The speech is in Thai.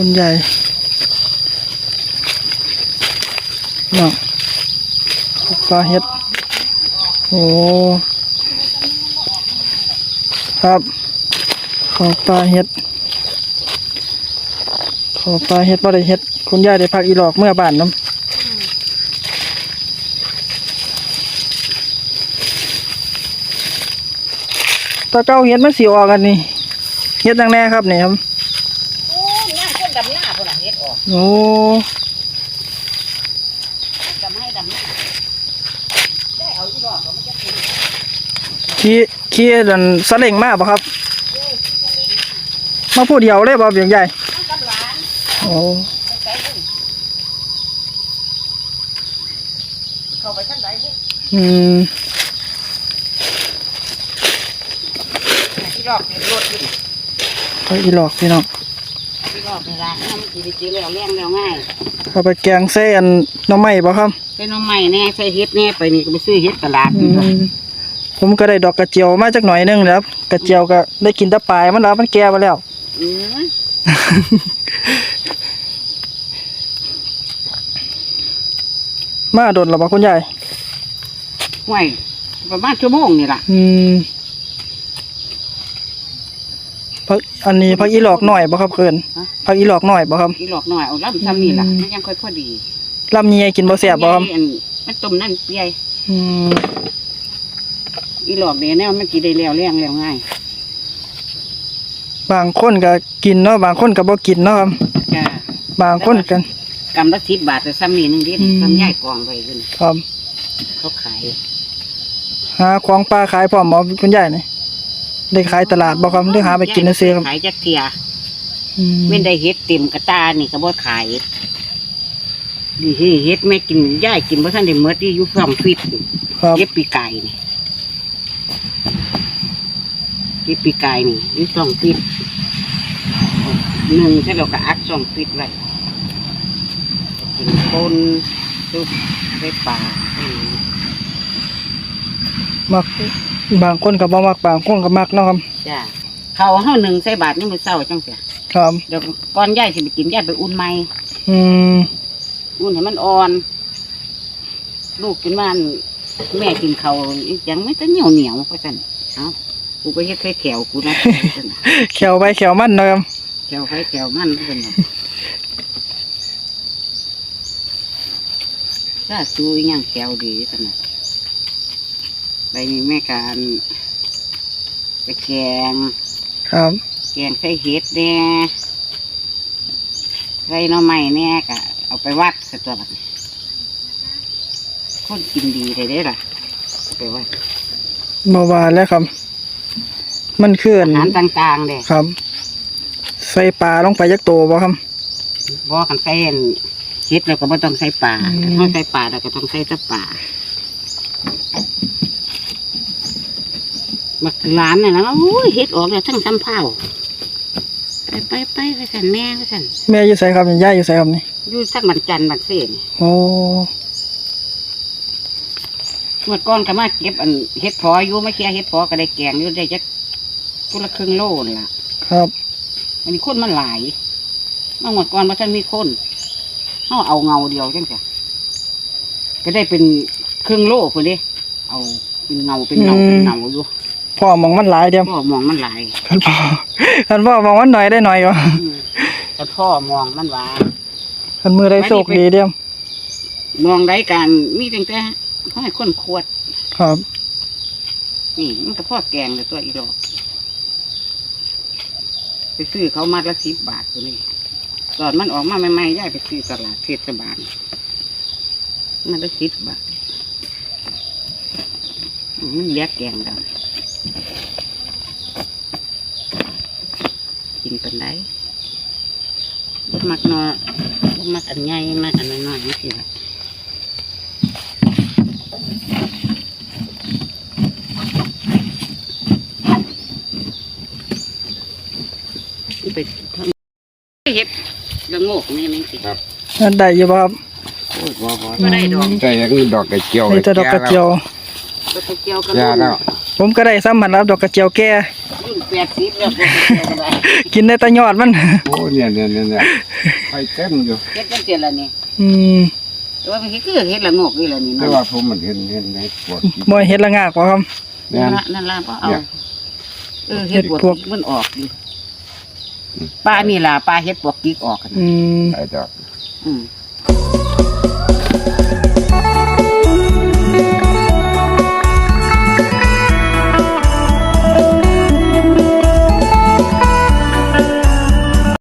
คุณใหญ่เนาะปลาเห็ด โอ้ครับขอปลาเห็ดขอปลาเห็ดบ่ได้เห็ด คุณยายได้พักอีหลอกเมื่อบ้านน้ำตาเก้าเห็ดมันสีออกกันนี่เห็ดดังแน่ครับนี่ครับ โอ้ดำให้ดำหน้าได้เอาอีดอกก็ไม่จะกินขี้ขี้ดันสะเล่งมากปะครับ มาพูดเดียวเลยบ่เบียงใหญ่มันกับหลานโอ้ไปใส่บุ้งเข้าไปทางไหนบุ้งอืมอีดอกเนี่ยรถอยู่ไปอีหลอกพี่น้อง อีดอกนี่ละน้ำกินไปกินแล้วเลี้ยงแล้วง่ายเข้าไปแกงเส้นหน้ำไม้ปะครับเป็นน้องใหม่แน่ใส่เฮ็ดแน่ไปนี่ก็ไปซื้อเฮ็ดตลาดอืนี่มผมก็ได้ดอกกระเจียวมาจากหน่อยหนึงแล้วกระเจียวก็ได้กินแตะปลายมันแล้วมันแก่ไปแล้วอืมมาโดนหรอปะคุณยายห่วยประมาณชั่วโมงนี่ล่ะ อืม พักอันนี้พักอีหลอกหน่อยปะครับเคินพักอีหลอกหน่อยปะครับ อีหลอกหน่อยเอาลำซ้ำนี่ล่ะอืม มันยังค่อยพอดีลำเนียกินบ่แสบปะครับอันมันต้มนั่นใหญ่อืมอีหลอกเนี่ยแนวมันกินได้แล้วเลี้ยงแล้วง่ายบางคนก็กินเนาะบางคนก็บ่กินเนาะครับ จ้าบางคนกัน กำละสิบบาทแต่ซ้ำนี่หนึงดิอืม ซ้ำใหญ่กองไปขึ้นครับเขาขายหาของปลาขายพร้อมบ่คุณยายนี่ ได้ขายตลาดบ่ครับหรือหาไปกินซื่อๆครับขายจักเทียอืมไม่ได้เฮ็ดเต็มกระตานี่ก็บ่ขายดีเฮ็ดแม่กินย่ายกินบ่ทันได้เมดที่อยู่ฝั่งฟิตนี่ครับเก็บปีกายนี่เก็บปีกายนี่อยู่ฝั่งฟิตหนึ่งถ้าเราก็อักสองฟิตไว้กินคนซุปได้ปลาอืมมัก บางคนก็บ่มักบางคนก็มักเนาะครับจ้าเขาวเฮาหนึ่งใส่บาทนี่มื้อเช้าจังซี่ครับ เดี๋ยวก่อนย่ายสิไปกินย่ายไปอุ่นใหม่อืมอุ่นให้มันอ่อน ลูกกินมันแม่กินเขาวอีกอย่างไม่ต้องเหนียวเหนียวเพราะฉะนันเอากูก็เฮ็ดใส่แขวกูนะ เขียวไปเขียวมันเนาะครับแขวไฟแขวมันเป็นแบบถ้าซูอีหยังแขวดีขนาด ใบนี้แม่การไปแกง ครับ แกงใส่เห็ดแน่ใส่หน่อไม้แน่กะเอาไปวัดสักตัวบัดนี้คนกินดีเลยเด้อล่ะเอาไปวัดบ่ว่าแล้วครับ มันคืออัอานหารต่างๆเด้ครับ ใส่ปลาลงไปยักโตบ่ครับ บ่กันใส่อันเห็ดแล้วก็บ่ต้องใส่ปลาอืม ถ้าใส่ปลาเราก็ต้องใส่แตะปลา บักหลานเนี่ยนะโอ้ยเห็ดออกแล้วทั้งซ้ำเผาไปไปไปไปสันแม่ไปสันแม่อยู่ไสครับยายอยู่ไสครับนี่อยู่สักบันจันทร์บันเสนโอ้เมื่อก่อนก็มาเก็บอันเห็ดพออยู่ไม่เคียเห็ดพอก็ได้แกงอยู่ได้จักตัวละครึ่งโลนี่ล่ะ ครับ อันนี้คนมันหลายเมื่อหมดก่อนมาท่านมีคนเขาเอาเงาเดียวจังจ้ะก็ได้เป็นครึ่งโลคนเด้เอาเป็นเงาเป็นเงาเป็นเงาอยู่ พ่อมองมันหลายเดียวพ่อมองมันหลายคันพ่อคันพ่อมองมันหน่อยได้หน่อยอยู่อืมแต่พ่อมองมันว่าคันมือได้โชคดีเดียวมองได้การมีตั้งแต่เขาให้คนขวด ครับ นี่มันก็พ่อแกงเลยตัวอีดอกไปซื้อเขามาละสิบบาทตัวนี้ตอนมันออกมาใหม่ๆย่ายไปซื้อตลาดเทศบาลมาละสิบบาทอืมมันเลี้ยแกงดำ กินเป็นได้บ่มักนอบ่มักอันใหญ่มักอันน้อยๆนี่สิละไปทำเฮ็ดกระโงกนี่นี่สินั่นได้อยู่บ่ครับโอ้ยบ่บ่บ่ได้ดอกแต่ยังดอกกระเจียว นี่จะดอกกระเจียวก็ไปเกี่ยวกันแก่แล้ว ผมก็ได้ซ้ำมันรับดอกกระเจียวแก่รุ่นแปดสิบแล้วพวกเดียวก็ได้กินได้แต่ยอดมันโอ้เนี่ยเนี่ยเนี่ยเนี่ยไฟเต็มอยู่เฮ็ดจังซี่ล่ะนี่อืมแต่ว่ามันคือเฮ็ดละงกนี่ล่ะนี่แต่เนาะว่าผมมันเห็นเห็นในปวดบ่เฮ็ดละงากบ่ครับ แม่นั่นนละนั่นล่ะบ่เอาเนี่ย เออเฮ็ดบวกเฮ็ดพวกกิ๊กมันออกอยู่ปลานี่ล่ะปลาเฮ็ดบวกกิ๊กออกกันอืมไอ้ดอกอืม